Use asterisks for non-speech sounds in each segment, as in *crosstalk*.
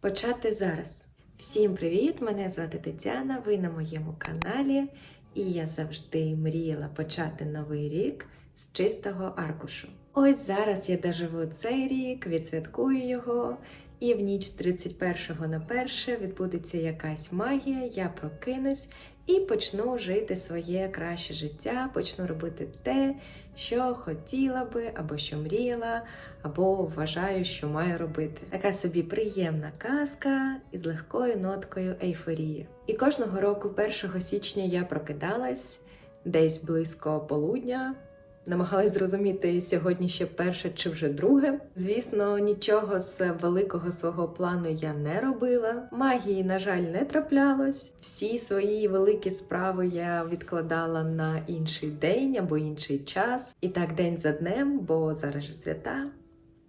Почати зараз. Всім привіт! Мене звати Тетяна. Ви на моєму каналі, і я завжди мріяла почати новий рік з чистого аркушу. Ось зараз я доживу цей рік, відсвяткую його, і в ніч з 31 на 1 відбудеться якась магія, я прокинусь і почну жити своє краще життя, почну робити те, що хотіла би, або що мріяла, або вважаю, що маю робити. Така собі приємна казка із легкою ноткою ейфорії. І кожного року, 1 січня, я прокидалась десь близько полудня. Намагалась зрозуміти сьогодні ще перше чи вже друге. Звісно, нічого з великого свого плану я не робила. Магії, на жаль, не траплялось. Всі свої великі справи я відкладала на інший день або інший час. І так день за днем, бо зараз же свята.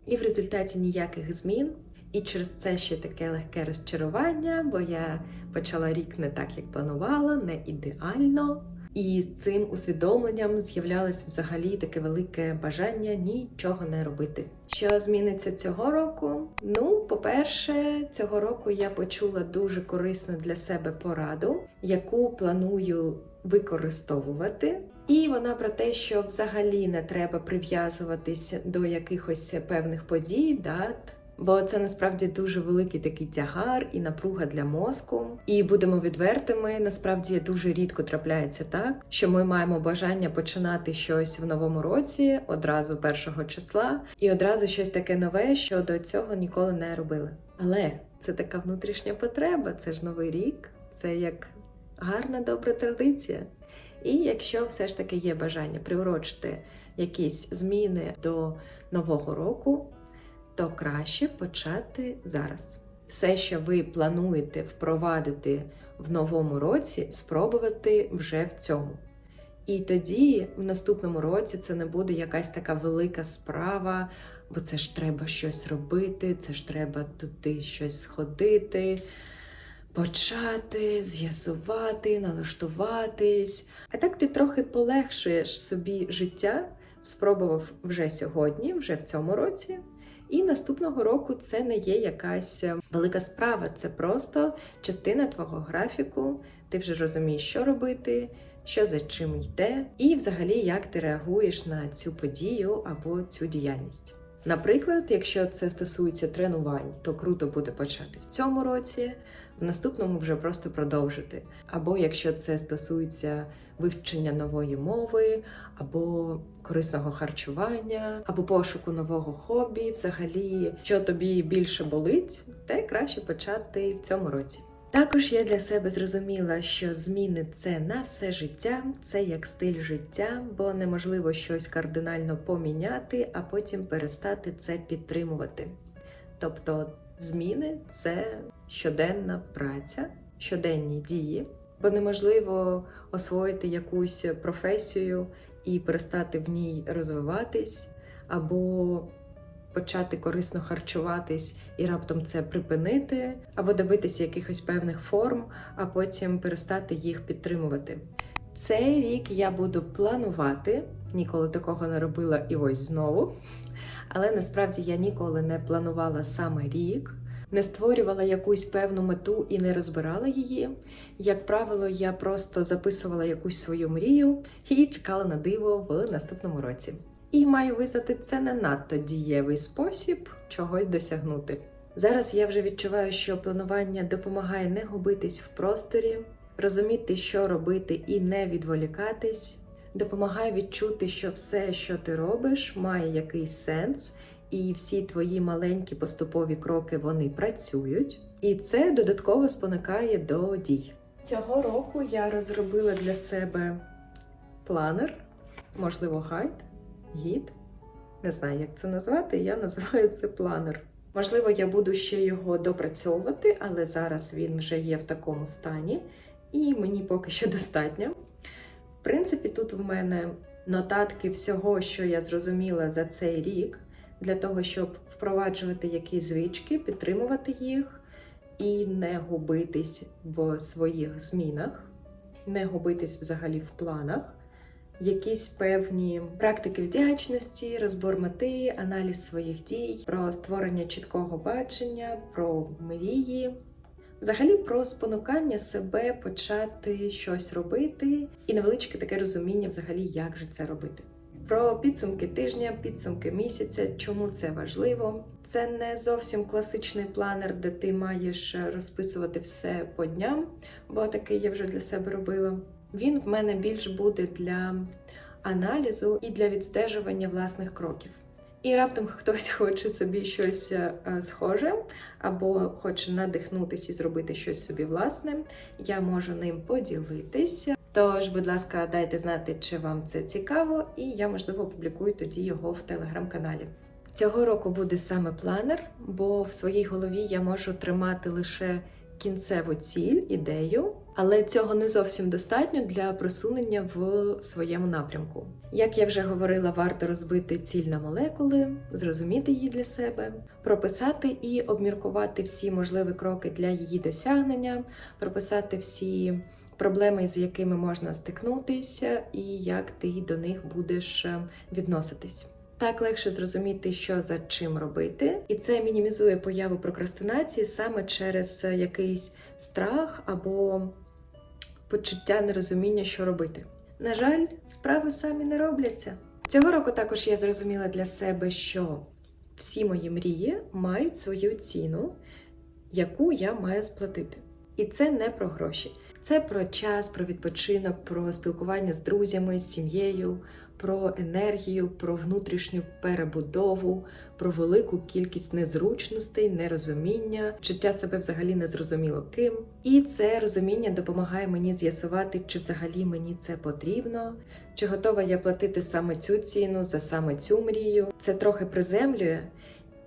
І в результаті ніяких змін. І через це ще таке легке розчарування, бо я почала рік не так, як планувала, не ідеально. І з цим усвідомленням з'являлось взагалі таке велике бажання нічого не робити. Що зміниться цього року? Ну, по-перше, цього року я почула дуже корисну для себе пораду, яку планую використовувати. І вона про те, що взагалі не треба прив'язуватись до якихось певних подій, дат. Бо це насправді дуже великий такий тягар і напруга для мозку. І будемо відвертими. Насправді дуже рідко трапляється так, що ми маємо бажання починати щось в новому році одразу першого числа, і одразу щось таке нове, що до цього ніколи не робили. Але це така внутрішня потреба, це ж новий рік, це як гарна добра традиція. І якщо все ж таки є бажання приурочити якісь зміни до нового року то краще почати зараз. Все, що ви плануєте впровадити в новому році, спробувати вже в цьому. І тоді, в наступному році, це не буде якась така велика справа, бо це ж треба щось робити, це ж треба туди щось сходити, почати, з'ясувати, налаштуватись. А так ти трохи полегшуєш собі життя, спробував вже сьогодні, вже в цьому році. І наступного року це не є якась велика справа, це просто частина твого графіку. Ти вже розумієш, що робити, що за чим йде, і взагалі як ти реагуєш на цю подію або цю діяльність. Наприклад, якщо це стосується тренувань, то круто буде почати в цьому році, в наступному вже просто продовжити. Або якщо це стосується вивчення нової мови, або корисного харчування, або пошуку нового хобі, взагалі, що тобі більше болить, те краще почати в цьому році. Також я для себе зрозуміла, що зміни це на все життя, це як стиль життя, бо неможливо щось кардинально поміняти, а потім перестати це підтримувати. Тобто, зміни це щоденна праця, щоденні дії, бо неможливо освоїти якусь професію і перестати в ній розвиватись, або почати корисно харчуватись і раптом це припинити, або добитися якихось певних форм, а потім перестати їх підтримувати. Цей рік я буду планувати, ніколи такого не робила і ось знову. Але насправді я ніколи не планувала саме рік, не створювала якусь певну мету і не розбирала її. Як правило, я просто записувала якусь свою мрію і чекала на диво в наступному році. І маю визнати, це не надто дієвий спосіб чогось досягнути. Зараз я вже відчуваю, що планування допомагає не губитись в просторі, розуміти, що робити, і не відволікатись, допомагає відчути, що все, що ти робиш, має якийсь сенс, і всі твої маленькі поступові кроки вони працюють, і це додатково спонукає до дій. Цього року я розробила для себе планер, можливо, гайд, гід. Не знаю, як це назвати. Я називаю це планер. Можливо, я буду ще його допрацьовувати, але зараз він вже є в такому стані, і мені поки що достатньо. В принципі, тут в мене нотатки всього, що я зрозуміла за цей рік, для того, щоб впроваджувати якісь звички, підтримувати їх і не губитись в своїх змінах, не губитись взагалі в планах. якісь певні практики вдячності, розбор мети, аналіз своїх дій, про створення чіткого бачення, про мрії. Взагалі про спонукання себе почати щось робити, і невеличке таке розуміння, взагалі, як же це робити. Про підсумки тижня, підсумки місяця, чому це важливо. Це не зовсім класичний планер, де ти маєш розписувати все по дням, бо такий я вже для себе робила. Він в мене більш буде для аналізу і для відстежування власних кроків. І раптом хтось *laughs* хоче собі щось е, схоже, або хоче надихнутися і зробити щось собі власне. Я можу ним поділитися. Тож, будь ласка, дайте знати, чи вам це цікаво, і я, можливо, опублікую тоді його в телеграм-каналі. Цього року буде саме планер, бо в своїй голові я можу тримати лише кінцеву ціль, ідею, але цього не зовсім достатньо для просунення в своєму напрямку. Як я вже говорила, варто розбити ціль на молекули, зрозуміти її для себе, прописати і обміркувати всі можливі кроки для її досягнення, прописати всі проблеми, з якими можна стикнутися, і як ти до них будеш е, відноситись. Так легше зрозуміти, що за чим робити, і це мінімізує появу прокрастинації саме через е, якийсь страх або почуття нерозуміння, що робити. На жаль, справи самі не робляться. Цього року також я зрозуміла для себе, що всі мої мрії мають свою ціну, яку я маю сплатити. І це не про гроші. Це про час, про відпочинок, про спілкування з друзями, з сім'єю, про енергію, про внутрішню перебудову, про велику кількість незручностей, нерозуміння, чуття себе взагалі незрозуміло ким. І це розуміння допомагає мені з'ясувати, чи взагалі мені це потрібно, чи готова я платити саме цю ціну за саме цю мрію. Це трохи приземлює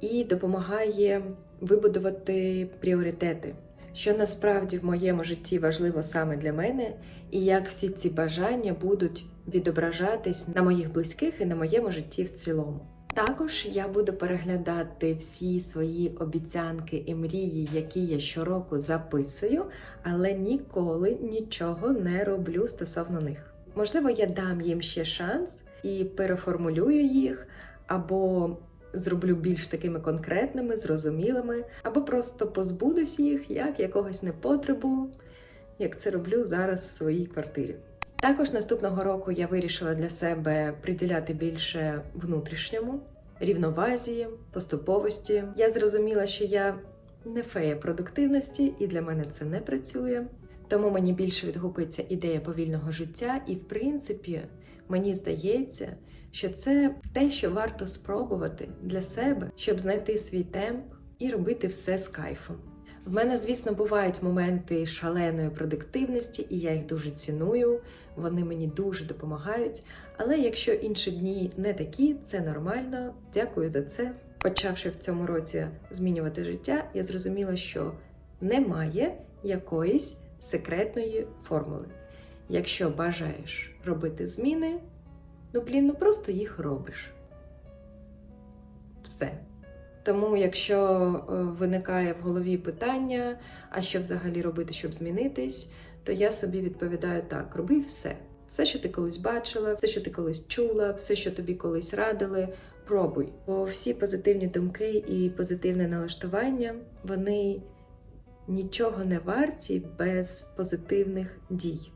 і допомагає вибудувати пріоритети що насправді в моєму житті важливо саме для мене, і як всі ці бажання будуть відображатись на моїх близьких і на моєму житті в цілому. Також я буду переглядати всі свої обіцянки і мрії, які я щороку записую, але ніколи нічого не роблю стосовно них. Можливо, я дам їм ще шанс і переформулюю їх, або зроблю більш такими конкретними, зрозумілими, або просто позбудусь їх як якогось непотребу, як це роблю зараз в своїй квартирі. Також наступного року я вирішила для себе приділяти більше внутрішньому, рівновазі, поступовості. Я зрозуміла, що я не фея продуктивності, і для мене це не працює. Тому мені більше відгукується ідея повільного життя, і, в принципі, мені здається, що це те, що варто спробувати для себе, щоб знайти свій темп і робити все з кайфом. В мене, звісно, бувають моменти шаленої продуктивності, і я їх дуже ціную, вони мені дуже допомагають. Але якщо інші дні не такі, це нормально. Дякую за це. Почавши в цьому році змінювати життя, я зрозуміла, що немає якоїсь секретної формули. Якщо бажаєш робити зміни, Ну, блін, ну просто їх робиш. Все. Тому, якщо е, виникає в голові питання, а що взагалі робити, щоб змінитись, то я собі відповідаю так: роби все. Все, що ти колись бачила, все, що ти колись чула, все, що тобі колись радили, пробуй. Бо всі позитивні думки і позитивне налаштування, вони нічого не варті без позитивних дій.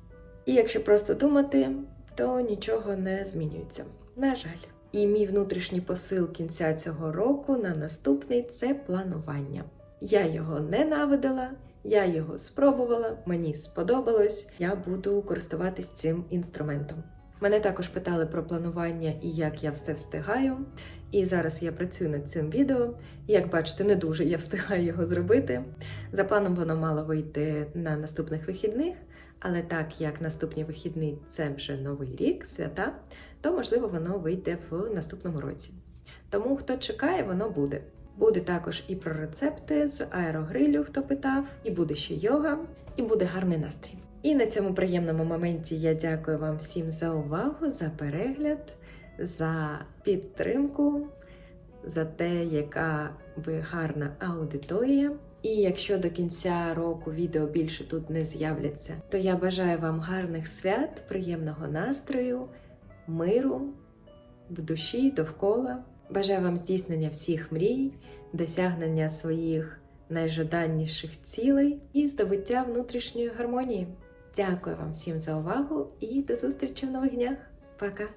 І якщо просто думати, то нічого не змінюється. На жаль. І мій внутрішній посил кінця цього року на наступний це планування. Я його ненавидила, я його спробувала, мені сподобалось, я буду користуватись цим інструментом. Мене також питали про планування і як я все встигаю. І зараз я працюю над цим відео. Як бачите, не дуже я встигаю його зробити. За планом воно мало вийти на наступних вихідних, але так як наступні вихідні це вже новий рік, свята, то можливо воно вийде в наступному році. Тому хто чекає, воно буде. Буде також і про рецепти з аерогрилю, хто питав, і буде ще йога, і буде гарний настрій. І на цьому приємному моменті я дякую вам всім за увагу, за перегляд, за підтримку, за те, яка ви гарна аудиторія. І якщо до кінця року відео більше тут не з'являться, то я бажаю вам гарних свят, приємного настрою, миру в душі довкола. Бажаю вам здійснення всіх мрій, досягнення своїх найжаданніших цілей і здобуття внутрішньої гармонії. Дякую вам всім за увагу і до зустрічі в нових днях. Пока!